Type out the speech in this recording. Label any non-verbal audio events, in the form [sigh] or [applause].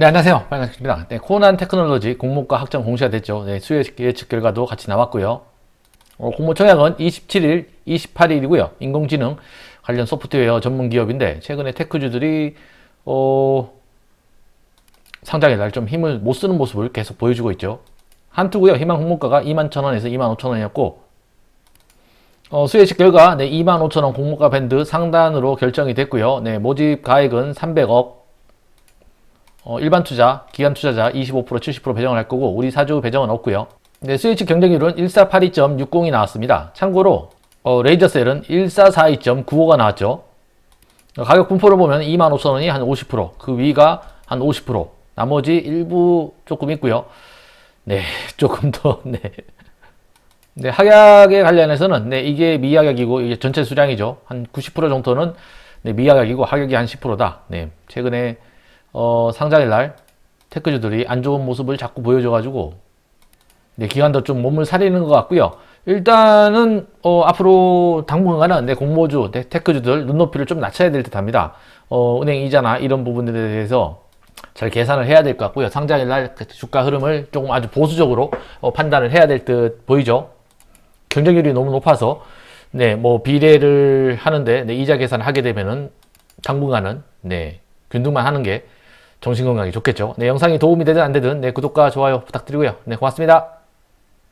네, 안녕하세요. 반갑습니다. 네, 코난 테크놀로지 공모가 확정 공시가 됐죠. 네, 수요 예측 결과도 같이 나왔고요. 어, 공모 청약은 27일, 28일이고요. 인공지능 관련 소프트웨어 전문 기업인데 최근에 테크주들이 어, 상장의 날좀 힘을 못 쓰는 모습을 계속 보여주고 있죠. 한투고요. 희망 공모가가 21,000원에서 25,000원이었고 어, 수혜식 결과 네, 25,000원 공모가 밴드 상단으로 결정이 됐고요. 네, 모집 가액은 300억 어, 일반 투자, 기관 투자자 25% 70% 배정을 할 거고 우리 사주 배정은 없고요. 네, 스위치 경쟁률은 1482.60이 나왔습니다. 참고로 어, 레이저셀은 1442.95가 나왔죠. 어, 가격 분포를 보면 25,000원이 한 50%, 그 위가 한 50%, 나머지 일부 조금 있고요. 네, [laughs] 조금 더 네. 네, 하약에 관련해서는 네, 이게 미하약이고 이게 전체 수량이죠. 한 90% 정도는 네, 미하약이고 하격이 한 10%다. 네, 최근에 어, 상장일 날 테크주들이 안 좋은 모습을 자꾸 보여줘가지고 네, 기관도 좀 몸을 사리는 것 같고요. 일단은 어, 앞으로 당분간은 네, 공모주, 네, 테크주들 눈높이를 좀 낮춰야 될 듯합니다. 어, 은행 이자나 이런 부분들에 대해서 잘 계산을 해야 될 것 같고요. 상장일 날그 주가 흐름을 조금 아주 보수적으로 어, 판단을 해야 될 듯 보이죠. 경쟁률이 너무 높아서 네, 뭐 비례를 하는데 네, 이자 계산을 하게 되면은 당분간은 네, 균등만 하는 게 정신 건강에 좋겠죠. 네, 영상이 도움이 되든 안 되든 네, 구독과 좋아요 부탁드리고요. 네, 고맙습니다.